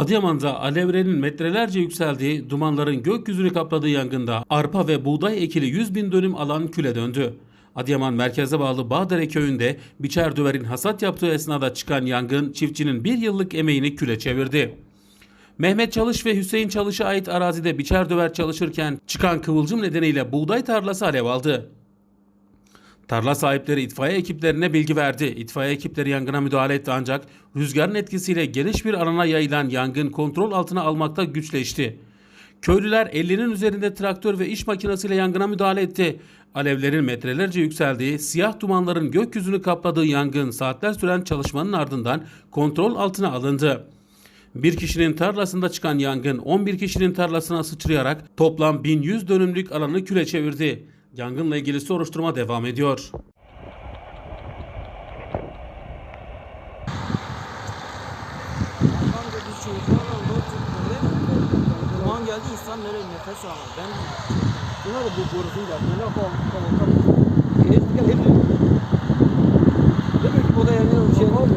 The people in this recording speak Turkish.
Adıyaman'da alevlerin metrelerce yükseldiği, dumanların gökyüzünü kapladığı yangında arpa ve buğday ekili 100 bin dönüm alan küle döndü. Adıyaman merkeze bağlı Bağdere köyünde biçer düverin hasat yaptığı esnada çıkan yangın çiftçinin bir yıllık emeğini küle çevirdi. Mehmet Çalış ve Hüseyin Çalış'a ait arazide biçer döver çalışırken çıkan kıvılcım nedeniyle buğday tarlası alev aldı. Tarla sahipleri itfaiye ekiplerine bilgi verdi. İtfaiye ekipleri yangına müdahale etti ancak rüzgarın etkisiyle geniş bir alana yayılan yangın kontrol altına almakta güçleşti. Köylüler 50'nin üzerinde traktör ve iş makinesiyle yangına müdahale etti. Alevlerin metrelerce yükseldiği, siyah dumanların gökyüzünü kapladığı yangın saatler süren çalışmanın ardından kontrol altına alındı. Bir kişinin tarlasında çıkan yangın 11 kişinin tarlasına sıçrayarak toplam 1100 dönümlük alanı küle çevirdi. Yangınla ilgili soruşturma devam ediyor. Duman geldi insan nereye nefes alır? Ben bunlar da bu borusun geldi. Ne yapalım? Elektrik gel. Demek ki bu da yani bir şey var.